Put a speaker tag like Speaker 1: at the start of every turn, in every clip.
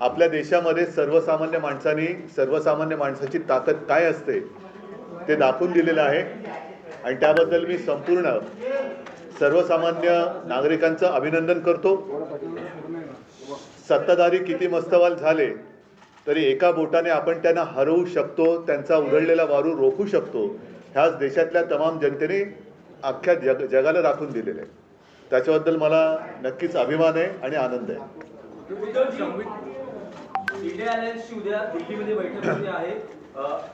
Speaker 1: आपल्या देशामध्ये सर्वसामान्य माणसांनी सर्वसामान्य माणसाची ताकद काय असते ते दाखवून दिलेलं आहे. आणि त्याबद्दल मी संपूर्ण सर्वसामान्य नागरिकांचं अभिनंदन करतो. सत्ताधारी किती मस्तवाल झाले तरी एका बोटाने आपण त्यांना हरवू शकतो त्यांचा उधळलेला वारू रोखू शकतो. ह्याच देशातल्या तमाम जनतेने अख्ख्या जग जगाला राखून दिलेलं आहे. त्याच्याबद्दल मला नक्कीच अभिमान आहे आणि आनंद आहे.
Speaker 2: इंडिया अलायन्सची उद्या दिल्लीमध्ये बैठक होते आहे.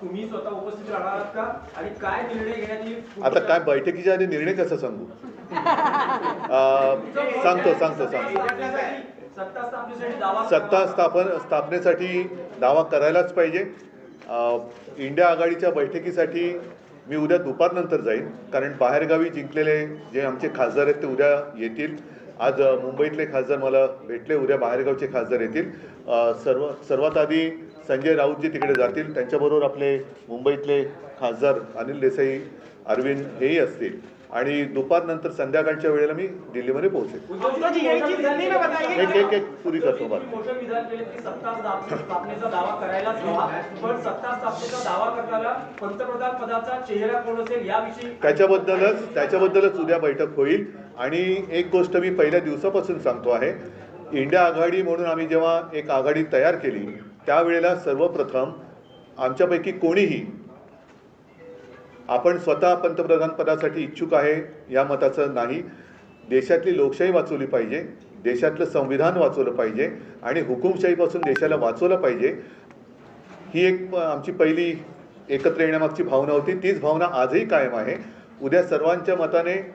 Speaker 2: तुम्ही स्वतः उपस्थित राहणार आहात का? आणि काय निर्णय घेण्यात येईल
Speaker 1: आता काय बैठकीच्या आधी निर्णय कसा सांगू? सांगतो सांगतो सांगतो.
Speaker 2: सत्ता
Speaker 1: स्थापन स्थापनेसाठी दावा करायलाच पाहिजे. इंडिया आघाडीच्या बैठकीसाठी मी उद्या दुपारनंतर जाईन. कारण बाहेरगावी जिंकलेले जे आमचे खासदार आहेत ते उद्या येतील. आज मुंबईतले खासदार मला भेटले उद्या बाहेरगावचे खासदार येतील. सर्व सर्वात आधी संजय राऊतजी तिकडे जातील. त्यांच्याबरोबर आपले मुंबईतले खासदार अनिल देसाई अरविंद हेही असतील. आणि दुपारनंतर संध्याकाळच्या वेळेला मी दिल्लीमध्ये पोहोचेल. एक एक एक पुरी करतो
Speaker 2: पंतप्रधान पदाचा चेहरा कोण असेल याविषयी
Speaker 1: त्याच्याबद्दलच त्याच्याबद्दलच उद्या बैठक होईल. आणि एक गोष्ट मी पहिल्या दिवसापासून सांगतो आहे. इंडिया आघाडी म्हणून आम्ही जेव्हा एक आघाडी तयार केली त्यावेळेला सर्वप्रथम आमच्यापैकी कोणीही आपण स्वतः पंतप्रधान पदासाठी इच्छुक आहे या मताचं नाही. देशातली लोकशाही वाचवली पाहिजे देशातलं संविधान वाचवलं पाहिजे आणि हुकुमशाहीपासून देशाला वाचवलं पाहिजे. ही एक प- आमची पहिली एकत्र येण्यामागची भावना होती. तीच भावना आजही कायम आहे. उद्या सर्वांच्या मताने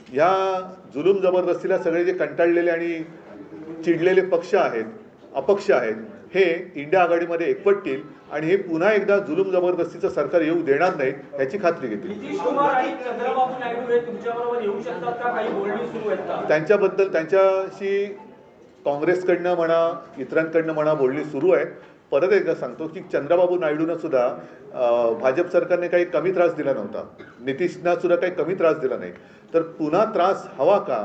Speaker 1: ह्या जुलूम जबरदस्तीला सगळे जे कंटाळलेले आणि चिडलेले पक्ष आहेत अपक्ष आहेत हे इंडिया आघाडीमध्ये एकवटतील आणि हे पुन्हा एकदा जुलूम जबरदस्तीचं सरकार येऊ देणार नाहीत ह्याची खात्री घेतील. त्यांच्याबद्दल त्यांच्याशी काँग्रेसकडनं म्हणा इतरांकडनं म्हणा बोलणी सुरू आहेत. परत एकदा सांगतो की चंद्रबाबू नायडूनं सुद्धा भाजप सरकारने काही कमी त्रास दिला नव्हता. नितीशना सुद्धा काही कमी त्रास दिला नाही. तर पुन्हा त्रास हवा का?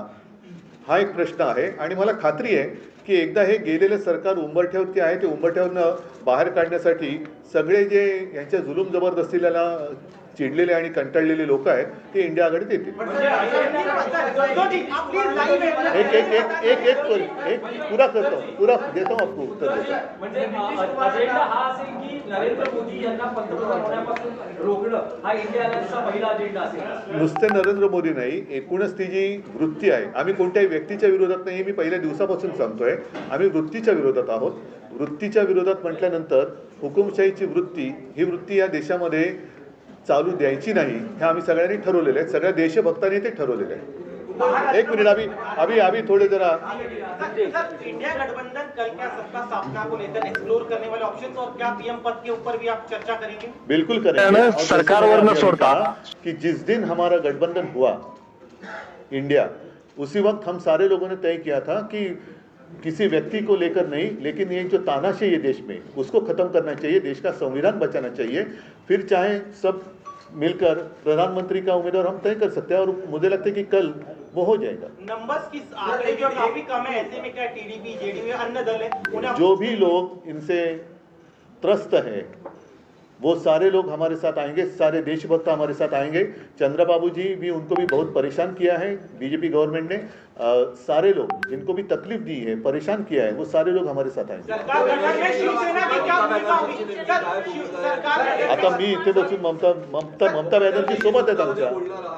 Speaker 1: हा एक प्रश्न आहे. आणि मला खात्री आहे की एकदा हे गेलेले सरकार उंबरठ्यावरती आहे ते उंबरठ्यावरनं बाहेर काढण्यासाठी सगळे जे यांच्या जुलूम जबरदस्तीला चिडलेले आणि कंटाळलेले लोक आहेत ते इंडिया आघाडीत येतील एक एक एक एक एक एक पुरा करतो पुरा देतो आपको उत्तर देतो.
Speaker 2: म्हणजे अ- अजेंडा हा असेल की नरेंद्र मोदी यांना पंतप्रधान होण्यापासून रोखणं हा इंडिया अलायन्सचा पहिला अजेंडा असेल.
Speaker 1: नुसते नरेंद्र मोदी नाही एकूणच ती जी वृत्ती आहे आम्ही कोणत्याही व्यक्तीच्या विरोधात नाही हे मी पहिल्या दिवसापासून सांगतोय आम्ही वृत्तीच्या विरोधात आहोत. वृत्तीच्या विरोधात म्हटल्यानंतर हुकुमशाहीची वृत्ती ही वृत्ती या देशामध्ये चालू द्यायची नाही हे आम्ही सगळ्यांनी ठरवलेलं आहे सगळ्या देशभक्तांनी ते ठरवलेलं आहे एक मिनिट अभी अभी अभी थोडे जरा
Speaker 3: इंडिया गठबंधन कल क्या सत्ता स्थापना को लेकर एक्सप्लोर करने वाले ऑप्शंस और क्या पीएम पद के ऊपर भी आप चर्चा करेंगे?
Speaker 1: बिल्कुल करेंगे।
Speaker 4: त्यानं
Speaker 1: और
Speaker 4: न
Speaker 1: कहा कि जिस दिन हमारा गठबंधन हुआ इंडिया उसी वक्त हम सारे लोगों ने तय किया था कि किसी व्यक्ति को लेकर नहीं लेकिन ये जो तानाशाही है देश में उसको खत्म करना चाहिए देश का संविधान बचाना चाहिए। फिर चाहे सब मिलकर प्रधानमंत्री का उम्मीदवार हम तय कर सकते हैं और मुझे लगता है कि कल वो हो जाएगा।
Speaker 3: नंबर्स की आंकड़े जो काफ़ी कम है ऐसे में क्या टीडीपी जेडीयू अन्य दल है?
Speaker 1: जो भी लोग इनसे त्रस्त हैं वो सारे लोग हमारे साथ आएँगे सारे देशभक्त हमारे साथ आएँगे। चंद्रबाबू जी भी उनको भी बहुत परेशान किया है बीजेपी गवर्नमेंट ने अ, सारे लोग जिनको भी तकलीफ़ दी है परेशान किया है वो सारे लोग हमारे साथ आएँगे। आता मी इथे बसून ममता ममता ममता बॅनर्जी सोबत आहेत आमच्या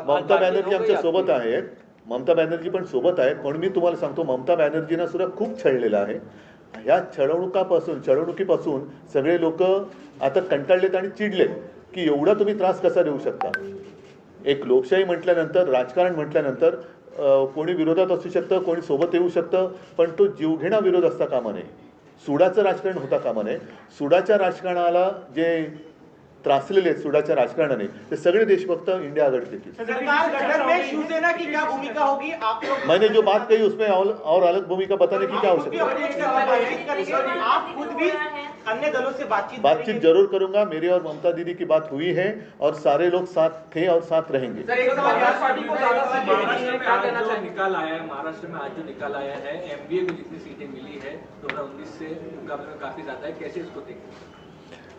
Speaker 1: ममता बॅनर्जी आमच्या सोबत आहेत ममता बॅनर्जी पण सोबत आहेत म्हणून मी तुम्हाला सांगतो ममता बॅनर्जीना सुद्धा खूप छळलेलं आहे. ह्या छळवणुकापासून छळवणुकीपासून सगळे लोक आता कंटाळलेत आणि चिडलेत की एवढा तुम्ही त्रास कसा देऊ शकता? एक लोकशाही म्हटल्यानंतर राजकारण म्हटल्यानंतर कोणी विरोधात असू शकतं कोणी सोबत येऊ शकतं पण तो जीवघेणा विरोध असता कामा नये. सुडाचं राजकारण होता कामा नये. सुडाच्या राजकारणाला जे त्रासलेले आहेत सुडाच्या राजकारणाने. ते सगळे देशभक्त इंडिया आघाडीत येतील.
Speaker 3: सरकार गठन में शिवसेना की क्या भूमिका होगी? आप लोग
Speaker 1: मैंने जो बात कही उसमें और, और अलग भूमिका बताने की क्या
Speaker 3: आप खुद भी
Speaker 1: आवश्यकता है?
Speaker 3: अपने से बातचीत करेंगे आप खुद भी अन्य दलों से बातचीत
Speaker 1: बातचीत
Speaker 3: करेंगे?
Speaker 1: जरूर करूंगा। मेरी और ममता दीदी की बात हुई है और सारे लोग साथ थे और साथ रहेंगे।
Speaker 4: सर एक सवाल
Speaker 2: कांग्रेस पार्टी को ज्यादा सीटें
Speaker 4: महाराष्ट्र
Speaker 2: मिली हैं,
Speaker 4: में
Speaker 2: क्या
Speaker 4: आज
Speaker 2: कहना
Speaker 4: जो
Speaker 2: चाहेंगे?
Speaker 4: निकाल आया है महाराष्ट्र में आज जो निकाल आया है एमबीए को जितनी सीटें मिली है 2019 से मुकाबले में काफी ज्यादा है। कैसे इसको देखते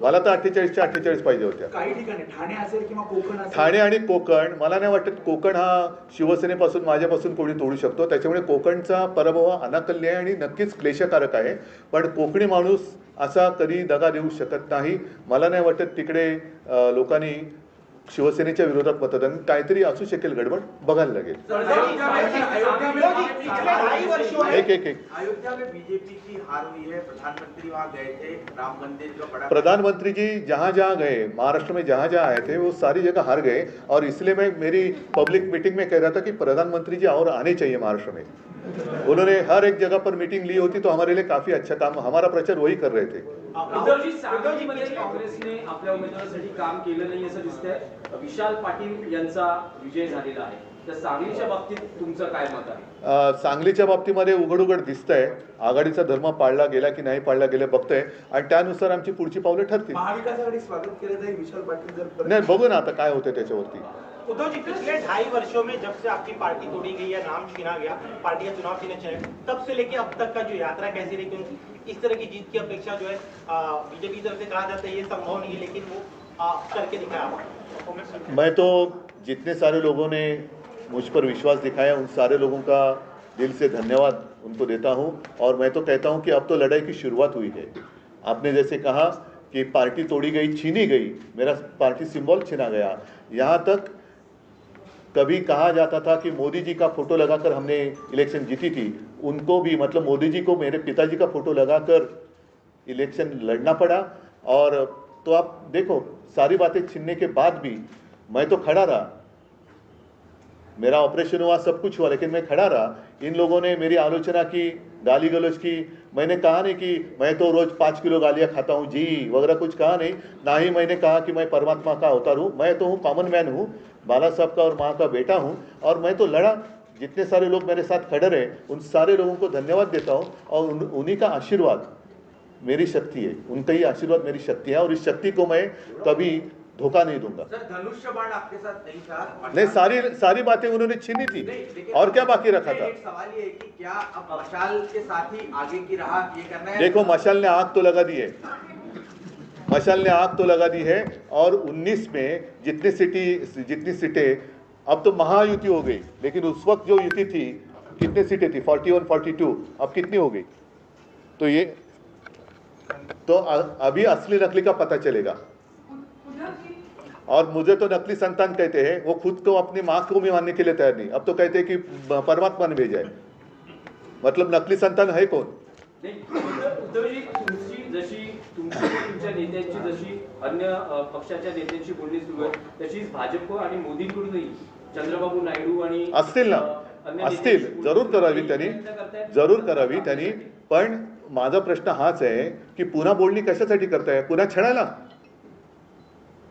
Speaker 1: मला तर अठ्ठेचाळीसच्या अठ्ठेचाळीस पाहिजे होत्या.
Speaker 5: काही ठिकाणी ठाणे असेल किंवा कोकण असेल?
Speaker 1: ठाणे आणि कोकण मला नाही वाटत कोकण हा शिवसेनेपासून माझ्यापासून कोणी तोडू शकतो. त्याच्यामुळे कोकणचा पराभव हा अनाकल्य आहे आणि नक्कीच क्लेशकारक आहे. पण कोकणी माणूस असा कधी दगा देऊ शकत नाही. मला नाही वाटत तिकडे लोकांनी शिवसेनेच्या विरोधात मतदान काहीतरी असू शकेल गडबड, बघायला लागेल. एक एक एक.
Speaker 6: प्रधानमंत्री जी
Speaker 1: जहाँ जहाँ गए, महाराष्ट्र में जहाँ जहाँ आए थे, वो सारी जगह हार गए, और इसलिए मैं मेरी पब्लिक मीटिंग में कह रहा था कि प्रधानमंत्री जी और आने चाहिए महाराष्ट्र में। उन्होंने हर एक जगह पर मीटिंग ली होती तो हमारे लिए काफ़ी अच्छा काम, हमारा प्रचार वही कर रहे थे।
Speaker 2: उद्धवजी सांगलीमध्ये काँग्रेसने आपल्या उमेदवारासाठी काम केलं नाही असं दिसतंय. विशाल पाटील यांचा विजय झालेला आहे. तर सांगलीच्या बाबतीत तुमचं काय मत आहे?
Speaker 1: अ, सांगलीच्या बाबतीमध्ये उघड उघड दिसतंय. आघाडीचा धर्म पाळला गेला की नाही पाळला गेला बघतोय. आणि त्यानुसार आमची पुढची पावलं ठरतील.
Speaker 5: महाविकास आघाडी स्वागत केलं जाईल विशाल पाटील जर परत-
Speaker 1: नाही बघू ना आता काय होतं त्याच्यावरती.
Speaker 3: उद्धव जी पिछले ढाई वर्षों में जब से आपकी पार्टी तोड़ी गई या नाम छीना गया पार्टी का चुनाव चुने तब से लेके अब तक का जो यात्रा कैसी रही इस तरह की जीत की अपेक्षा जो है बीजेपी तरफ़ से कहा जाता है, ये संभव नहीं है, लेकिन वो करके दिखाया।
Speaker 1: मैं तो जितने सारे लोगों ने मुझ पर विश्वास दिखाया, उन सारे लोगों का दिल से धन्यवाद उनको देता हूँ। और मैं तो कहता हूँ कि अब तो लड़ाई की शुरुआत हुई है। आपने जैसे कहा कि पार्टी तोड़ी गई, छीनी गई, मेरा पार्टी सिंबल छीना गया। यहाँ तक कभी कहा जाता था कि मोदी जी का फ़ोटो लगाकर हमने इलेक्शन जीती थी। उनको भी मतलब मोदी जी को, मेरे पिताजी का फ़ोटो लगाकर इलेक्शन लड़ना पड़ा। और तो आप देखो, सारी बातें छीनने के बाद भी मैं तो खड़ा रहा। मेरा ऑपरेशन हुआ, सब कुछ हुआ, लेकिन मैं खड़ा रहा। इन लोगों ने मेरी आलोचना की, गाली गलोच की। मैंने कहा नहीं कि मैं तो रोज पाँच किलो गालियाँ खाता हूँ, जी, वगैरह कुछ कहा नहीं। ना ही मैंने कहा कि मैं परमात्मा का अवतार हूँ। मैं तो हूँ कॉमन मैन हूँ। बाला साहब का और माँ का बेटा हूँ और मैं तो लड़ा। जितने सारे लोग मेरे साथ खड़े रहे उन सारे लोगों को धन्यवाद देता हूँ और उन, उन्हीं का आशीर्वाद मेरी शक्ति है। उनका ही आशीर्वाद मेरी शक्ति है और इस शक्ति को मैं कभी धोखा नहीं दूँगा।
Speaker 6: धनुष्य बाण आपके साथ नहीं था
Speaker 1: नहीं सारी सारी बातें उन्होंने छीनी थी। और क्या बाकी रखा था?
Speaker 6: सवाल ये कि क्या अब मशाल के साथ ही आगे की राह ये करना है?
Speaker 1: देखो मशाल ने आग तो लगा दी है। मशाल ने आग तो लगा दी है और 19 में जितनी सिटी जितनी सीटें अब तो महायुति हो गई लेकिन उस वक्त जो युति थी कितनी सीटें थी? 41 42 अब कितनी हो गई? तो ये तो अभी असली नकली का पता चलेगा। और मुझे तो नकली संतान कहते हैं वो खुद को अपनी माँ को भी मानने के लिए तैयार नहीं। अब तो कहते हैं कि परमात्मा ने भेजा है। मतलब नकली संतान है कौन?
Speaker 2: नाही, जशी तुमची तुमच्या नेत्यांची जशी अन्य पक्षाच्या नेत्यांची बोलणी सुरू आहे तशीच भाजप आणि मोदींकडूनही चंद्रबाबू नायडू आणि
Speaker 1: असतील ना. असतील. जरूर करावी त्यांनी. जरूर करावी त्यांनी. पण माझा प्रश्न हाच आहे की पुन्हा बोलणी कशासाठी करताय? पुन्हा छळायला?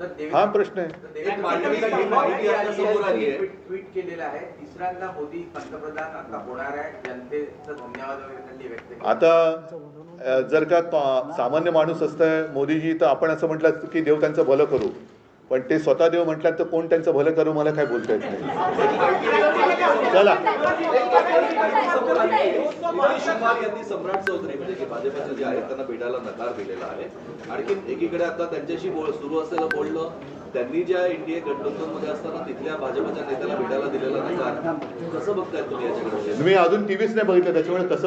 Speaker 1: हा प्रश्न आहे.
Speaker 6: ट्विट केलेलं आहे. तिसऱ्यांदा मोदी पंतप्रधान आता होणार आहे. जनतेचं धन्यवाद वगैरे त्यांनी व्यक्त केले.
Speaker 1: आता जर का तो- सामान्य माणूस असतं मोदीजी तर आपण असं म्हटलं असतं की देव त्यांचं भलं करू. पण ते स्वतः देव म्हटल्यात तर कोण त्यांचं भलं करू मला काय बोलता येत नाही. चला.
Speaker 7: यांनी सम्राट चौधरी म्हणजे की भाजपचे जे आहेत त्यांना भेटायला नकार दिलेला आहे आणखी एकीकडे आता त्यांच्याशी बोल सुरू असलेलं बोलणं त्यांनी ज्या एनडीए गठबंधनमध्ये असताना तिथल्या भाजपच्या नेत्याला भेटायला दिलेला नकार कसं बघताय तुम्ही याच्याकडे
Speaker 1: मी अजून टीव्हीच नाही बघितलं त्याच्यामुळे कसं